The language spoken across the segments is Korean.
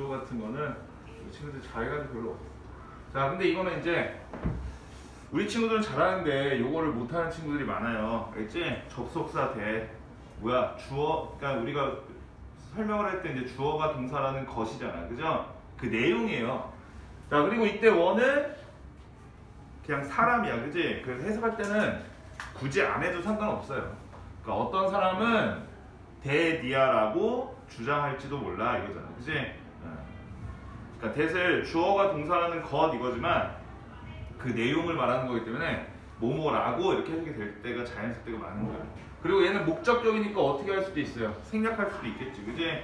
구조 같은 거는 우리 친구들 잘해가지고 별로 없어. 자, 근데 이거는 이제 우리 친구들은 잘하는데 요거를 못하는 친구들이 많아요. 알겠지? 접속사 대 뭐야 주어 그러니까 우리가 설명을 할 때 이제 주어가 동사라는 것이잖아, 그죠? 그 내용이에요. 자 그리고 이때 원은 그냥 사람이야, 그지? 그래서 해석할 때는 굳이 안 해도 상관없어요. 그러니까 어떤 사람은 대니아라고 주장할지도 몰라 이거잖아, 그지? 어. 그러니까 대을 주어가 동사라는 것 이거지만 그 내용을 말하는 거기 때문에 뭐뭐라고 이렇게 해석이 될 때가 자연스럽 때가 많은 거야. 그리고 얘는 목적격이니까 어떻게 할 수도 있어요. 생략할 수도 있겠지, 그지?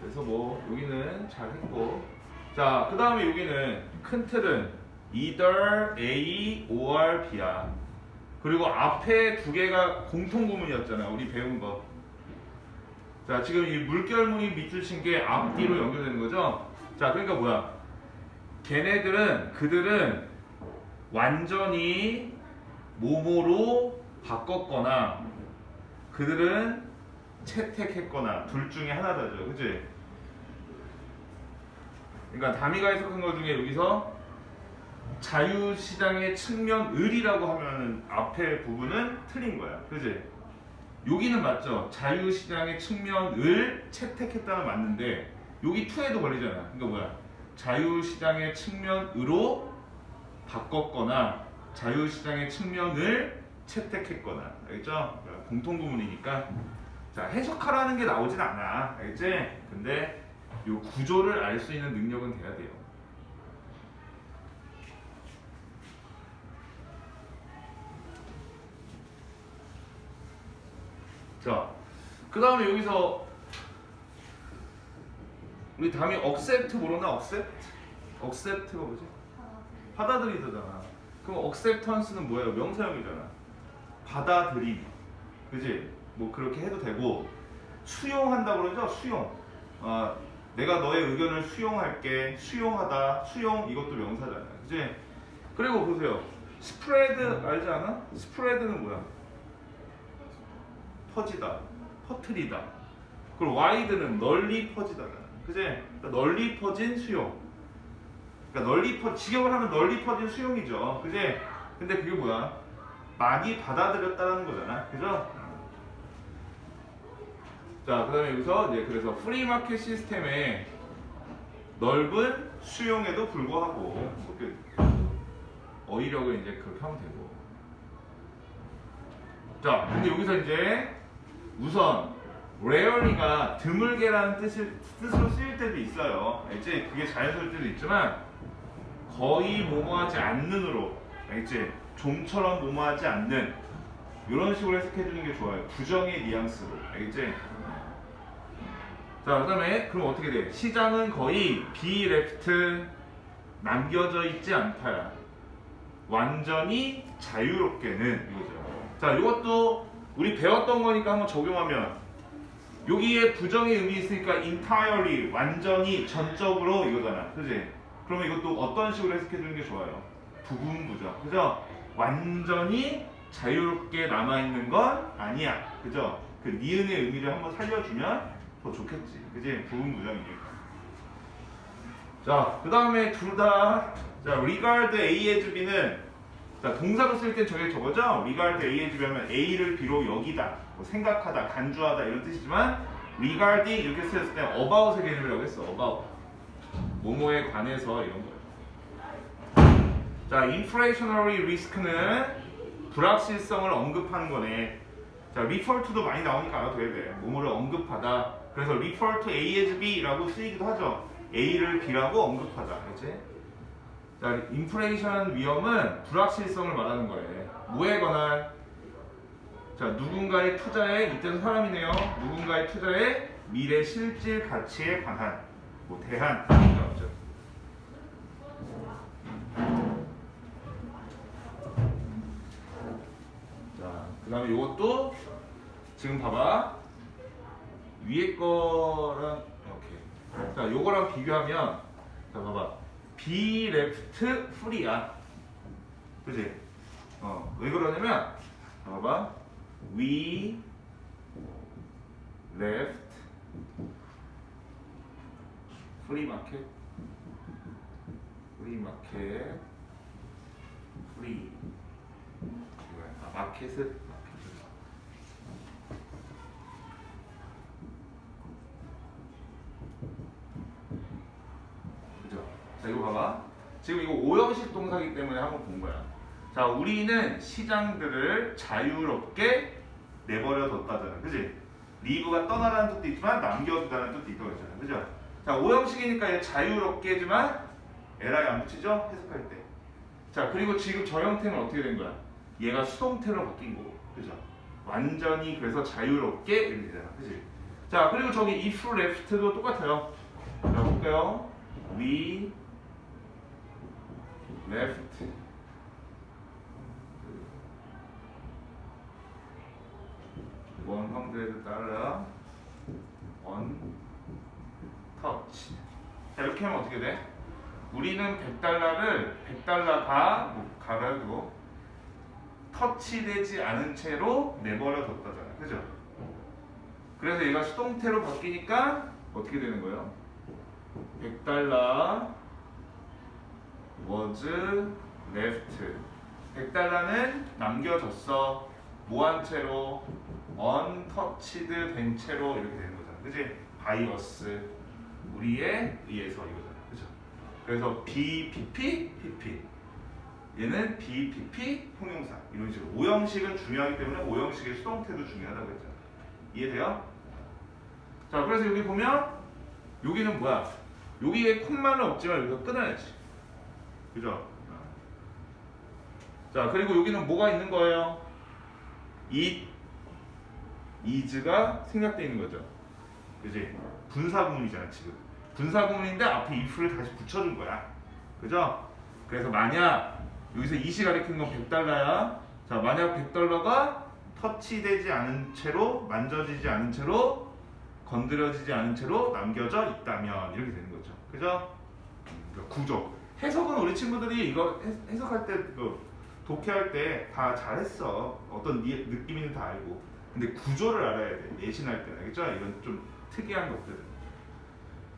그래서 뭐 여기는 잘 했고, 자, 그 다음에 여기는 큰 틀은 either A or B야. 그리고 앞에 두 개가 공통 구문이었잖아, 우리 배운 거. 자, 지금 이 물결문이 밑줄 친 게 앞뒤로 연결되는 거죠? 자, 그러니까 뭐야? 걔네들은 그들은 완전히 모모로 바꿨거나 그들은 채택했거나 둘 중에 하나다죠. 그지? 그러니까 다미가 해석한 것 중에 여기서 자유시장의 측면을이라고 하면 앞에 부분은 틀린 거야. 그지? 여기는 맞죠? 자유시장의 측면을 채택했다는 맞는데 여기 투에도 걸리잖아. 그러니까 뭐야? 자유시장의 측면으로 바꿨거나 자유시장의 측면을 채택했거나 알겠죠? 공통구문이니까 자 해석하라는 게 나오진 않아 알겠지? 근데 요 구조를 알 수 있는 능력은 돼야 돼요 자 그 다음에 여기서 우리 다음에 accept 모르나 accept? accept가 뭐지? 받아들이다잖아. 그럼 acceptance는 뭐예요? 명사형이잖아. 받아들임. 그지? 뭐 그렇게 해도 되고 수용한다 그러죠? 수용. 아, 내가 너의 의견을 수용할게. 수용하다. 수용 이것도 명사잖아. 그지? 그리고 보세요. 스프레드 알지 않아? 스프레드는 뭐야? 퍼지다. 퍼트리다. 그리고 와이드는 널리 퍼지다잖아. 그지? 그러니까 널리 퍼진 수용. 그러니까 널리 퍼 직역을 하면 널리 퍼진 수용이죠. 그지? 근데 그게 뭐야? 많이 받아들였다는 거잖아. 그죠? 자, 그다음에 여기서 이제 그래서 프리마켓 시스템의 넓은 수용에도 불구하고 어휘력을 이제 그렇게 하면 되고. 자, 근데 여기서 이제 우선 rarely가 드물게라는 뜻을, 뜻으로 쓰일 때도 있어요. 알지? 그게 자연스러울 때도 있지만 거의 뭐뭐하지 않는으로 알지? 좀처럼 뭐뭐하지 않는 이런 식으로 해석해 주는 게 좋아요. 부정의 뉘앙스로 알겠지? 자, 그 다음에 그럼 어떻게 돼? 시장은 거의 비 레프트 남겨져 있지 않다야. 완전히 자유롭게는 이거죠. 자, 이것도 우리 배웠던 거니까 한번 적용하면 여기에 부정의 의미 있으니까 entirely 완전히 전적으로 이거잖아. 그지? 그러면 이것도 어떤 식으로 해석해 주는 게 좋아요? 부분 부정. 그죠? 완전히 자유롭게 남아 있는 건 아니야. 그죠? 그 니은의 의미를 한번 살려주면 더 좋겠지. 그지? 부분 부정이니까. 자, 그 다음에 둘 다, 자, regard A as B는, 자, 동사로 쓸땐 저게 저거죠? regard A as B 하면 A를 B로 여기다, 뭐 생각하다, 간주하다 이런 뜻이지만, regard이 이렇게 쓰였을 때 about의 개념이라고 했어, about. 뭐뭐에 관해서 이런 거예요. 자, inflationary risk는 불확실성을 언급하는 거네. 자, refer to도 많이 나오니까 알아둬야 돼. 뭐뭐를 언급하다. 그래서 refer to A as B라고 쓰이기도 하죠. A를 B라고 언급하다. 그치? 자, 인플레이션 위험은 불확실성을 말하는 거예요. 뭐에 관한? 자, 누군가의 투자에 이때는 사람이네요. 누군가의 투자에 미래 실질 가치에 관한, 뭐 대한 나오죠. 자, 그다음에 이것도 지금 봐봐. 위에 거랑 이렇게. 자, 요거랑 비교하면 자, 봐봐. B 레프트 프리야. 그지? 어, 왜 그러냐면 자, 봐봐. We left 프리마켓 프리마켓 프리 이거야. 아, 마켓은 마켓은 자 이거 봐봐. 지금 이거 오형식 동사기 때문에 한번 본 거야. 자 우리는 시장들을 자유롭게 내버려 뒀다잖아. 그지? 리브가 떠나라는 뜻도 있지만 남겨두다는 뜻도 있다고 했잖아. 그죠? 자 오형식이니까 얘 자유롭게지만 에라이 안 붙이죠? 해석할 때. 자 그리고 지금 저 형태는 어떻게 된 거야? 얘가 수동태로 바뀐 거고. 그죠? 완전히 그래서 자유롭게 이렇게 되잖아. 그지? 자 그리고 저기 if left도 똑같아요. 자 볼게요. we left 원 형태에 따라 원 터치 자 이렇게 하면 어떻게 돼? 우리는 100달러를 100달러가 뭐 가라도 터치되지 않은 채로 내버려 뒀다잖아 그죠? 그래서 얘가 수동태로 바뀌니까 어떻게 되는 거예요? 100달러 was left. 100달러는 남겨졌어. 뭐한 채로 untouched 된 채로 이렇게 되는 거잖아. 그지? us. 우리에 의해서 이거잖아. 그죠? 그래서 BPP, PP 얘는 BPP 형용사. 이런 식으로. 오형식은 중요하기 때문에 오형식의 수동태도 중요하다고 했잖아. 이해돼요? 자 그래서 여기 보면 여기는 뭐야? 여기에 콤마는 없지만 여기서 끊어야지 그죠? 자 그리고 여기는 뭐가 있는 거예요? it, is가 생략되어 있는 거죠 그지? 분사구문이잖아 지금 분사구문인데 앞에 if를 다시 붙여준 거야 그죠? 그래서 만약 여기서 이시 가리키는 건 100달러야 자 만약 100달러가 터치되지 않은 채로 만져지지 않은 채로 건드려지지 않은 채로 남겨져 있다면 이렇게 되는 거죠 그죠? 음, 그러니까 구조 해석은 우리 친구들이 이거 해- 해석할 때 그, 독해할 때 다 잘했어 어떤 니- 느낌인지 다 알고 근데 구조를 알아야 돼 내신할 때는 알겠죠? 이건 좀 특이한 것들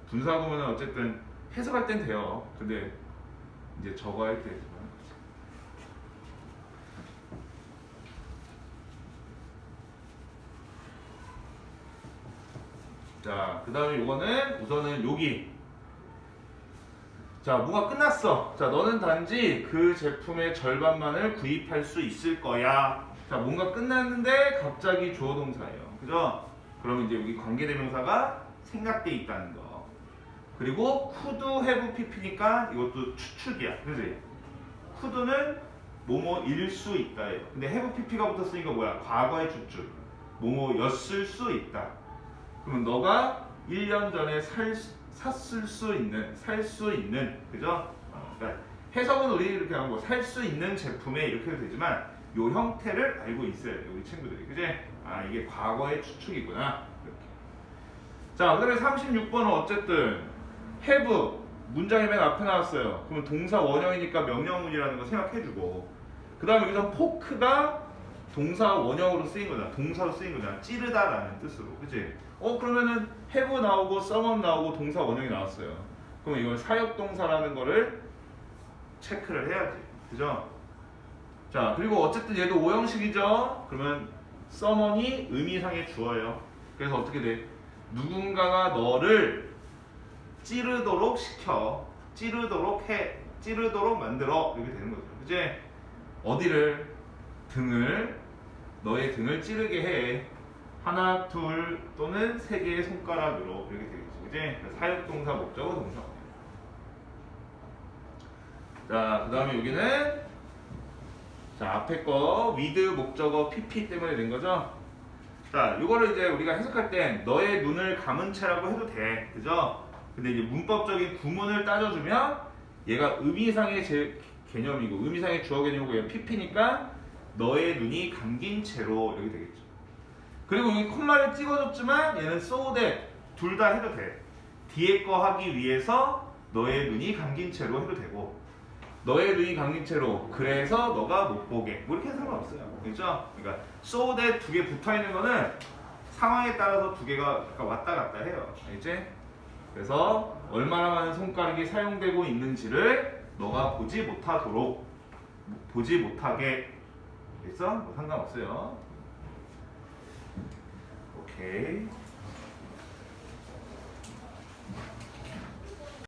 분사구문은 어쨌든 해석할 땐 돼요 근데 이제 저거 할 때. 자, 그 다음에 요거는 우선은 여기. 자, 뭐가 끝났어. 자, 너는 단지 그 제품의 절반만을 구입할 수 있을 거야. 자, 뭔가 끝났는데 갑자기 주어 동사예요. 그죠? 그럼 이제 여기 관계대명사가 생각돼 있다는 거. 그리고 could have pp니까 이것도 추측이야. 그지? could는 뭐뭐일 수 있다예요. 근데 have pp가 붙었으니까 뭐야? 과거의 추측. 뭐뭐였을 수 있다. 그러면 너가 1년 전에 살, 수- 샀을 수 있는, 살 수 있는, 그죠? 어, 그러니까 해석은 우리 이렇게 하고 살 수 있는 제품에 이렇게 해도 되지만 요 형태를 알고 있어야 돼, 우리 친구들이. 그지? 아, 이게 과거의 추측이구나. 이렇게. 자, 그다음에 36번은 어쨌든 have 문장의 맨 앞에 나왔어요. 그러면 동사 원형이니까 명령문이라는 거 생각해주고 그 다음에 여기서 포크가 동사 원형으로 쓰인 거잖아. 동사로 쓰인 거잖아. 찌르다라는 뜻으로. 그치? 어, 그러면은 have 나오고 summon 나오고 동사 원형이 나왔어요. 그럼 이건 사역동사라는 거를 체크를 해야지. 그죠? 자, 그리고 어쨌든 얘도 오형식이죠? 그러면 summon이 의미상의 주어예요. 그래서 어떻게 돼? 누군가가 너를 찌르도록 시켜. 찌르도록 해. 찌르도록 만들어. 이렇게 되는 거죠. 그지? 어디를? 등을 너의 등을 찌르게 해. 하나, 둘 또는 세 개의 손가락으로 이렇게 되겠죠. 그지? 그래서 사역 동사, 목적어, 동사. 자, 그 다음에 여기는 자, 앞에 거 with 목적어 pp 때문에 된 거죠. 자, 이거를 이제 우리가 해석할 땐 너의 눈을 감은 채라고 해도 돼. 그죠? 근데 이제 문법적인 구문을 따져주면 얘가 의미상의 제 개념이고 의미상의 주어 개념이고 얘가 pp니까 너의 눈이 감긴 채로 여기 되겠죠. 그리고 여기 콤마를 찍어줬지만 얘는 so that 둘 다 해도 돼. 뒤에 거 하기 위해서 너의 눈이 감긴 채로 해도 되고 너의 눈이 감긴 채로 그래서 너가 못 보게 뭐 이렇게 해서 상관없어요. 그렇죠? 그러니까 so that 두 개 붙어 있는 거는 상황에 따라서 두 개가 왔다 갔다 해요. 이제 그래서 얼마나 많은 손가락이 사용되고 있는지를 너가 보지 못하도록 보지 못하게 있어? 뭐 상관없어요. 오케이.